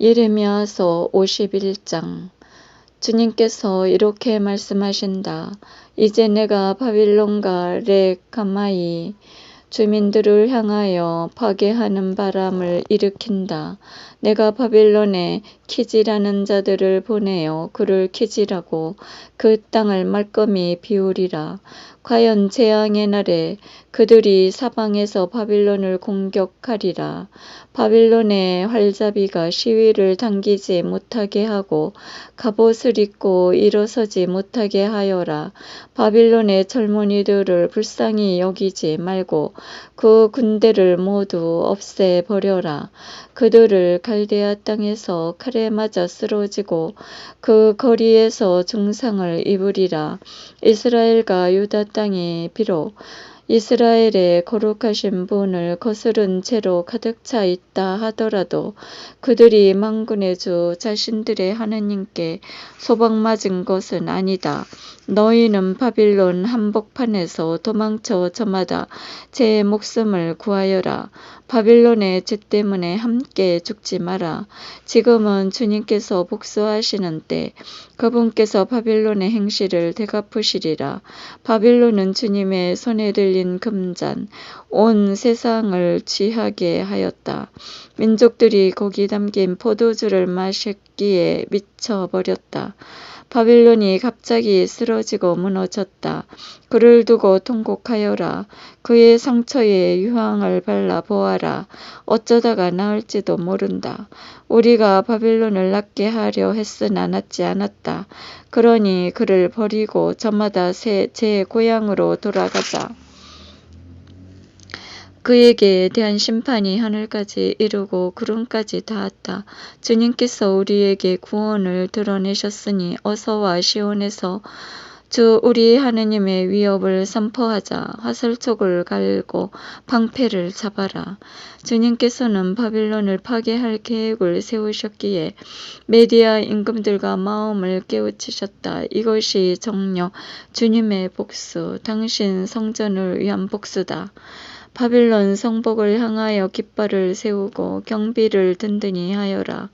예레미야서 51장 주님께서 이렇게 말씀하신다. 이제 내가 바빌론과 레카마이 주민들을 향하여 파괴하는 바람을 일으킨다. 내가 바빌론에 키지라는 자들을 보내어 그를 키지라고 그 땅을 말끔히 비우리라. 과연 재앙의 날에 그들이 사방에서 바빌론을 공격하리라. 바빌론의 활자비가 시위를 당기지 못하게 하고 갑옷을 입고 일어서지 못하게 하여라. 바빌론의 젊은이들을 불쌍히 여기지 말고 그 군대를 모두 없애버려라. 그들을 갈대아 땅에서 칼에 맞아 쓰러지고 그 거리에서 중상을 입으리라. 이스라엘과 유다 땅이 비록 이스라엘의 거룩하신 분을 거스른 채로 가득 차 있다 하더라도 그들이 망군의 주 자신들의 하느님께 소방맞은 것은 아니다. 너희는 바빌론 한복판에서 도망쳐 저마다 제 목숨을 구하여라. 바빌론의 죄 때문에 함께 죽지 마라. 지금은 주님께서 복수하시는 때 그분께서 바빌론의 행실을 되갚으시리라. 바빌론은 주님의 손에 들린 금잔 온 세상을 취하게 하였다. 민족들이 거기 담긴 포도주를 마셨기에 미쳐버렸다. 바빌론이 갑자기 쓰러지고 무너졌다. 그를 두고 통곡하여라. 그의 상처에 유황을 발라 보아라. 어쩌다가 나을지도 모른다. 우리가 바빌론을 낫게 하려 했으나 낫지 않았다. 그러니 그를 버리고 저마다 새, 제 고향으로 돌아가자. 그에게 대한 심판이 하늘까지 이르고 구름까지 닿았다. 주님께서 우리에게 구원을 드러내셨으니 어서와 시온에서 주 우리 하느님의 위협을 선포하자 화살촉을 갈고 방패를 잡아라. 주님께서는 바빌론을 파괴할 계획을 세우셨기에 메디아 임금들과 마음을 깨우치셨다. 이것이 정녕 주님의 복수, 당신 성전을 위한 복수다. 바빌론 성복을 향하여 깃발을 세우고 경비를 든든히 하여라.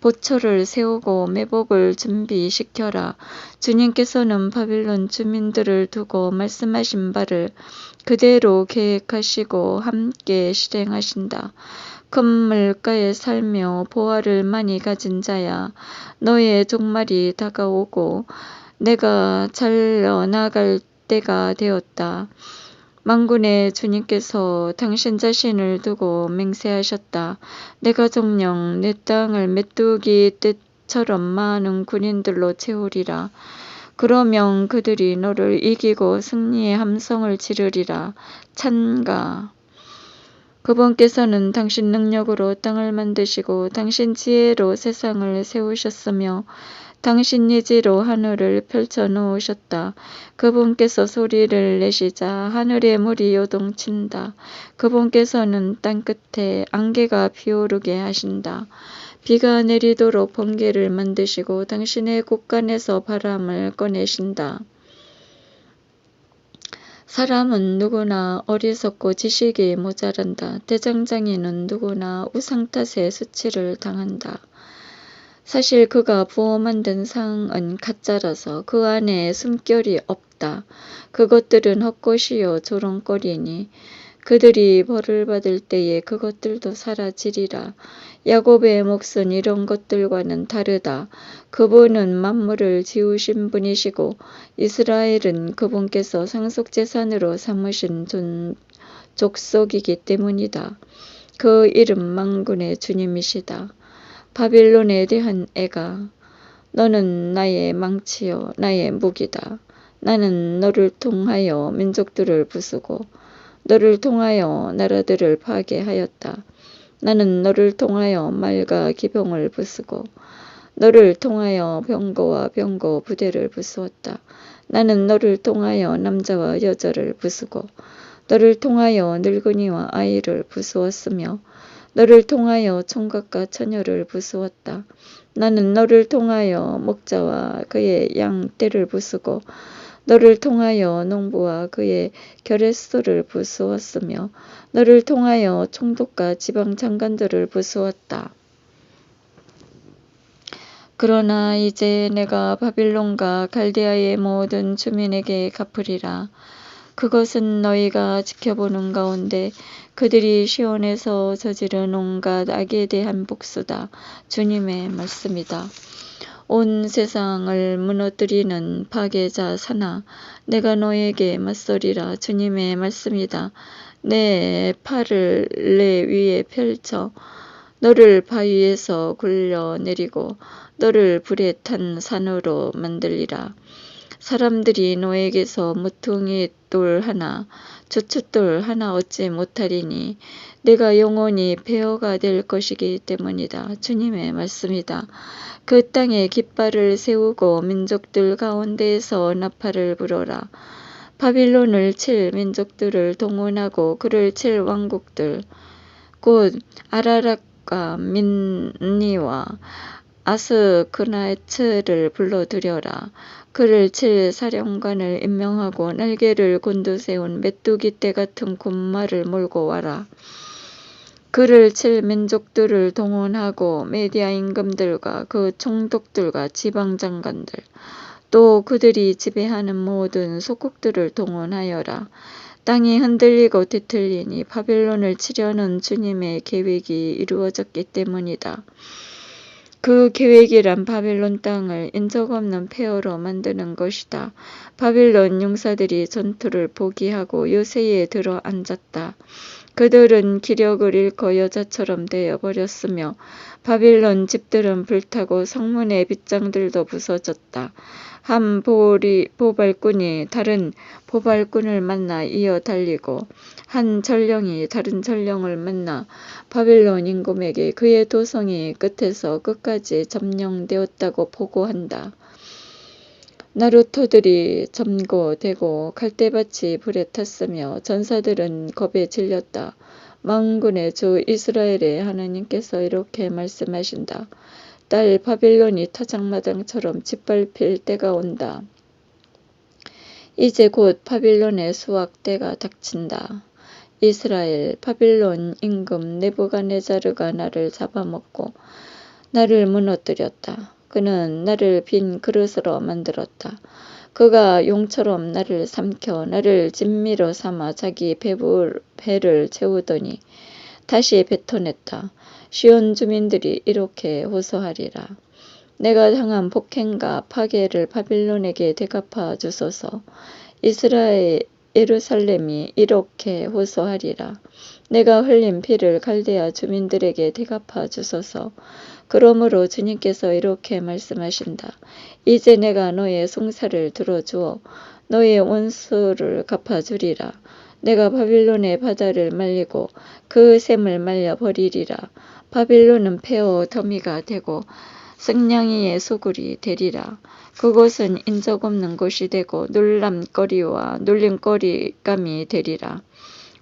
보초를 세우고 매복을 준비시켜라. 주님께서는 바빌론 주민들을 두고 말씀하신 바를 그대로 계획하시고 함께 실행하신다. 큰 물가에 살며 보화를 많이 가진 자야. 너의 종말이 다가오고 내가 잘려나갈 때가 되었다. 망군의 주님께서 당신 자신을 두고 맹세하셨다. 내가 정령 내 땅을 메뚜기 떼처럼 많은 군인들로 채우리라. 그러면 그들이 너를 이기고 승리의 함성을 지르리라. 찬가. 그분께서는 당신 능력으로 땅을 만드시고 당신 지혜로 세상을 세우셨으며 당신 예지로 하늘을 펼쳐 놓으셨다. 그분께서 소리를 내시자 하늘의 물이 요동친다. 그분께서는 땅끝에 안개가 피오르게 하신다. 비가 내리도록 번개를 만드시고 당신의 곳간에서 바람을 꺼내신다. 사람은 누구나 어리석고 지식이 모자란다. 대장장이는 누구나 우상 탓에 수치를 당한다. 사실 그가 부어 만든 상은 가짜라서 그 안에 숨결이 없다. 그것들은 헛것이요 조롱거리니 그들이 벌을 받을 때에 그것들도 사라지리라. 야곱의 몫은 이런 것들과는 다르다. 그분은 만물을 지으신 분이시고 이스라엘은 그분께서 상속재산으로 삼으신 존, 족속이기 때문이다. 그 이름 망군의 주님이시다. 바빌론에 대한 애가 너는 나의 망치요 나의 무기다. 나는 너를 통하여 민족들을 부수고 너를 통하여 나라들을 파괴하였다. 나는 너를 통하여 말과 기병을 부수고 너를 통하여 병거와 병거 부대를 부수었다. 나는 너를 통하여 남자와 여자를 부수고 너를 통하여 늙은이와 아이를 부수었으며 너를 통하여 총각과 처녀를 부수었다. 나는 너를 통하여 목자와 그의 양 떼를 부수고 너를 통하여 농부와 그의 결의소를 부수었으며 너를 통하여 총독과 지방 장관들을 부수었다. 그러나 이제 내가 바빌론과 갈대아의 모든 주민에게 갚으리라. 그것은 너희가 지켜보는 가운데 그들이 시온에서 저지른 온갖 악에 대한 복수다. 주님의 말씀이다. 온 세상을 무너뜨리는 파괴자 사나 내가 너에게 맞서리라 주님의 말씀이다. 내 팔을 내 위에 펼쳐 너를 바위에서 굴려 내리고 너를 불에 탄 산으로 만들리라. 사람들이 너에게서 무퉁이 돌 하나, 주춧돌 하나 얻지 못하리니 내가 영원히 폐허가 될 것이기 때문이다. 주님의 말씀이다. 그 땅에 깃발을 세우고 민족들 가운데에서 나팔을 불어라. 바빌론을 칠 민족들을 동원하고 그를 칠 왕국들 곧 아라락과 민니와 아스크나에츠를 불러들여라. 그를 칠 사령관을 임명하고 날개를 곤두세운 메뚜기 떼 같은 군마를 몰고 와라. 그를 칠 민족들을 동원하고 메디아 임금들과 그 총독들과 지방장관들 또 그들이 지배하는 모든 소국들을 동원하여라. 땅이 흔들리고 뒤틀리니 바빌론을 치려는 주님의 계획이 이루어졌기 때문이다. 그 계획이란 바빌론 땅을 인적 없는 폐허로 만드는 것이다. 바빌론 용사들이 전투를 포기하고 요새에 들어 앉았다. 그들은 기력을 잃고 여자처럼 되어 버렸으며 바빌론 집들은 불타고 성문의 빗장들도 부서졌다. 한 보리, 보발꾼이 다른 보발꾼을 만나 이어 달리고 한 전령이 다른 전령을 만나 바빌론 임금에게 그의 도성이 끝에서 끝까지 점령되었다고 보고한다. 나루토들이 점거되고 갈대밭이 불에 탔으며 전사들은 겁에 질렸다. 망군의 주 이스라엘의 하나님께서 이렇게 말씀하신다. 딸 바빌론이 타작마당처럼 짓밟힐 때가 온다. 이제 곧 바빌론의 수확 때가 닥친다. 이스라엘 바빌론 임금 네부가네자르가 나를 잡아먹고 나를 무너뜨렸다. 그는 나를 빈 그릇으로 만들었다. 그가 용처럼 나를 삼켜 나를 진미로 삼아 자기 배불, 배를 채우더니 다시 뱉어냈다. 시온 주민들이 이렇게 호소하리라. 내가 당한 폭행과 파괴를 바빌론에게 대갚아 주소서. 이스라엘 예루살렘이 이렇게 호소하리라. 내가 흘린 피를 갈대아 주민들에게 대갚아 주소서. 그러므로 주님께서 이렇게 말씀하신다. 이제 내가 너의 송사를 들어주어 너의 원수를 갚아주리라. 내가 바빌론의 바다를 말리고 그 샘을 말려 버리리라. 바빌론은 폐허 더미가 되고 승냥이의 소굴이 되리라. 그곳은 인적 없는 곳이 되고 놀람거리와 놀림거리감이 되리라.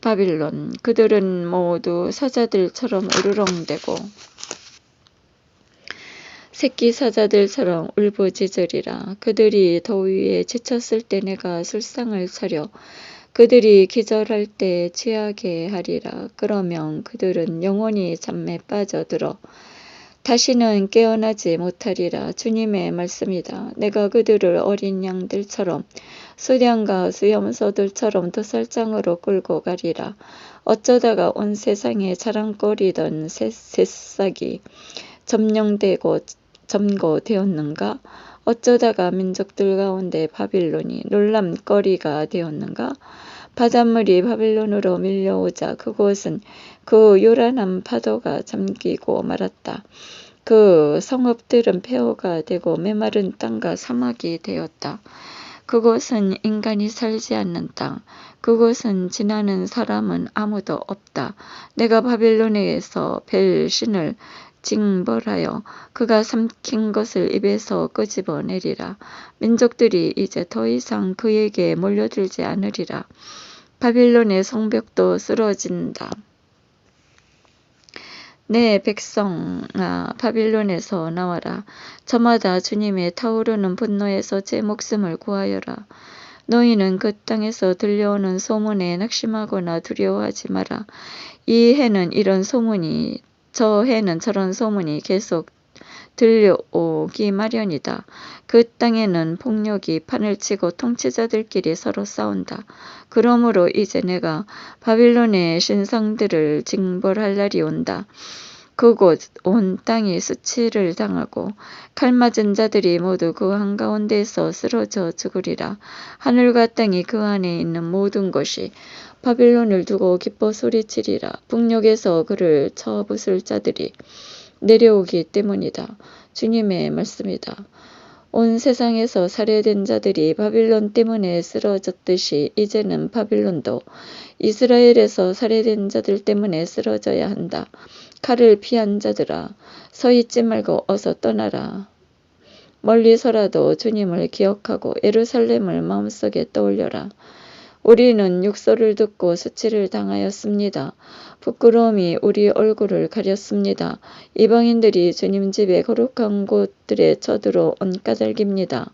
바빌론 그들은 모두 사자들처럼 우르렁대고 새끼 사자들처럼 울부짖으리라. 그들이 더위에 지쳤을 때 내가 술상을 차려 그들이 기절할 때 취하게 하리라. 그러면 그들은 영원히 잠에 빠져들어 다시는 깨어나지 못하리라. 주님의 말씀이다. 내가 그들을 어린 양들처럼 수량과 수염소들처럼 도살장으로 끌고 가리라. 어쩌다가 온 세상에 자랑거리던 새싹이 점령되고 점거되었는가? 어쩌다가 민족들 가운데 바빌론이 놀람거리가 되었는가? 바닷물이 바빌론으로 밀려오자 그곳은 그 요란한 파도가 잠기고 말았다. 그 성읍들은 폐허가 되고 메마른 땅과 사막이 되었다. 그곳은 인간이 살지 않는 땅, 그곳은 지나는 사람은 아무도 없다. 내가 바빌론에서 벨 신을 징벌하여 그가 삼킨 것을 입에서 끄집어내리라. 민족들이 이제 더 이상 그에게 몰려들지 않으리라. 바빌론의 성벽도 쓰러진다. 내 백성아 바빌론에서 나와라. 저마다 주님의 타오르는 분노에서 제 목숨을 구하여라. 너희는 그 땅에서 들려오는 소문에 낙심하거나 두려워하지 마라. 이 해는 이런 소문이 저 해는 저런 소문이 계속 들려오기 마련이다. 그 땅에는 폭력이 판을 치고 통치자들끼리 서로 싸운다. 그러므로 이제 내가 바빌론의 신상들을 징벌할 날이 온다. 그곳 온 땅이 수치를 당하고 칼 맞은 자들이 모두 그 한가운데에서 쓰러져 죽으리라. 하늘과 땅이 그 안에 있는 모든 것이 바빌론을 두고 기뻐 소리치리라. 북녘에서 그를 쳐부술 자들이 내려오기 때문이다. 주님의 말씀이다. 온 세상에서 살해된 자들이 바빌론 때문에 쓰러졌듯이 이제는 바빌론도 이스라엘에서 살해된 자들 때문에 쓰러져야 한다. 칼을 피한 자들아, 서 있지 말고 어서 떠나라. 멀리서라도 주님을 기억하고 예루살렘을 마음속에 떠올려라. 우리는 육소를 듣고 수치를 당하였습니다. 부끄러움이 우리 얼굴을 가렸습니다. 이방인들이 주님 집에 거룩한 곳들에 쳐들어 온 까닭입니다.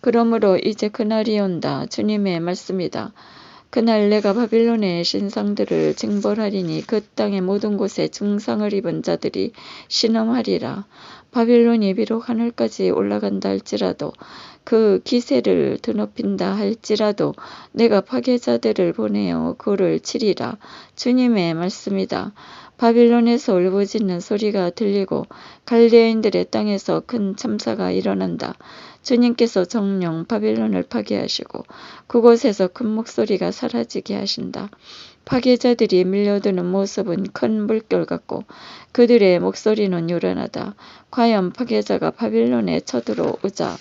그러므로 이제 그날이 온다. 주님의 말씀이다. 그날 내가 바빌론의 신상들을 징벌하리니 그 땅의 모든 곳에 증상을 입은 자들이 신음하리라. 바빌론이 비록 하늘까지 올라간다 할지라도 그 기세를 드높인다 할지라도 내가 파괴자들을 보내어 그를 치리라. 주님의 말씀이다. 바빌론에서 울부짖는 소리가 들리고 갈대인들의 땅에서 큰 참사가 일어난다. 주님께서 정령 바빌론을 파괴하시고 그곳에서 큰 목소리가 사라지게 하신다. 파괴자들이 밀려드는 모습은 큰 물결 같고 그들의 목소리는 요란하다. 과연 파괴자가 바빌론에 쳐들어오자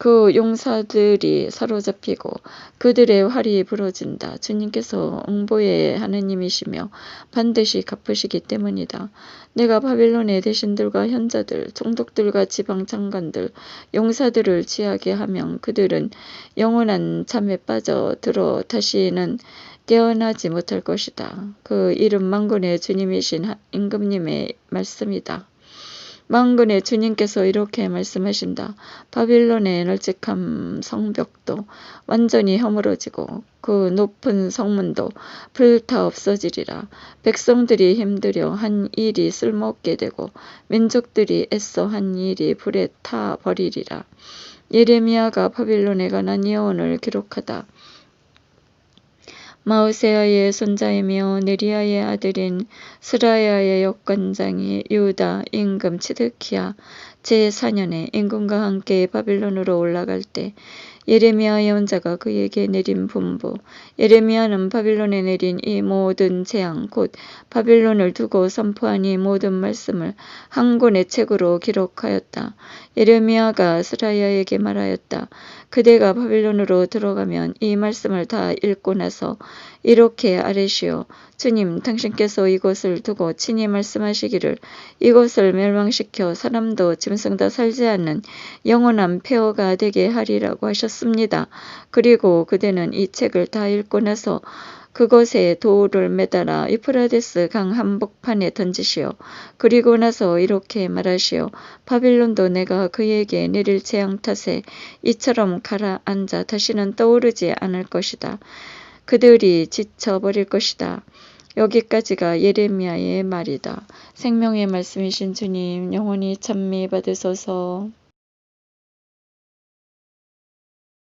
그 용사들이 사로잡히고 그들의 활이 부러진다. 주님께서 응보의 하느님이시며 반드시 갚으시기 때문이다. 내가 바빌론의 대신들과 현자들, 총독들과 지방 장관들, 용사들을 취하게 하면 그들은 영원한 잠에 빠져 들어 다시는 깨어나지 못할 것이다. 그 이름 망군의 주님이신 임금님의 말씀이다. 망군의 주님께서 이렇게 말씀하신다. 바빌론의 널찍한 성벽도 완전히 허물어지고 그 높은 성문도 불타 없어지리라. 백성들이 힘들여 한 일이 쓸모없게 되고 민족들이 애써 한 일이 불에 타 버리리라. 예레미야가 바빌론에 관한 예언을 기록하다. 마우세아의 손자이며 네리아의 아들인 스라야의 역관장이 유다 임금 치드키야 제4년에 임금과 함께 바빌론으로 올라갈 때 예레미야 예언자가 그에게 내린 분부 예레미야는 바빌론에 내린 이 모든 재앙 곧 바빌론을 두고 선포한 이 모든 말씀을 한 권의 책으로 기록하였다. 예레미야가 스라야에게 말하였다. 그대가 바빌론으로 들어가면 이 말씀을 다 읽고 나서 이렇게 아뢰시오. 주님, 당신께서 이곳을 두고 친히 말씀하시기를 이곳을 멸망시켜 사람도 짐승도 살지 않는 영원한 폐허가 되게 하리라고 하셨습니다. 그리고 그대는 이 책을 다 읽고 나서 그것에 돌을 매달아 이프라데스 강 한복판에 던지시오. 그리고 나서 이렇게 말하시오. 바빌론도 내가 그에게 내릴 재앙 탓에 이처럼 가라앉아 다시는 떠오르지 않을 것이다. 그들이 지쳐버릴 것이다. 여기까지가 예레미야의 말이다. 생명의 말씀이신 주님, 영원히 찬미 받으소서.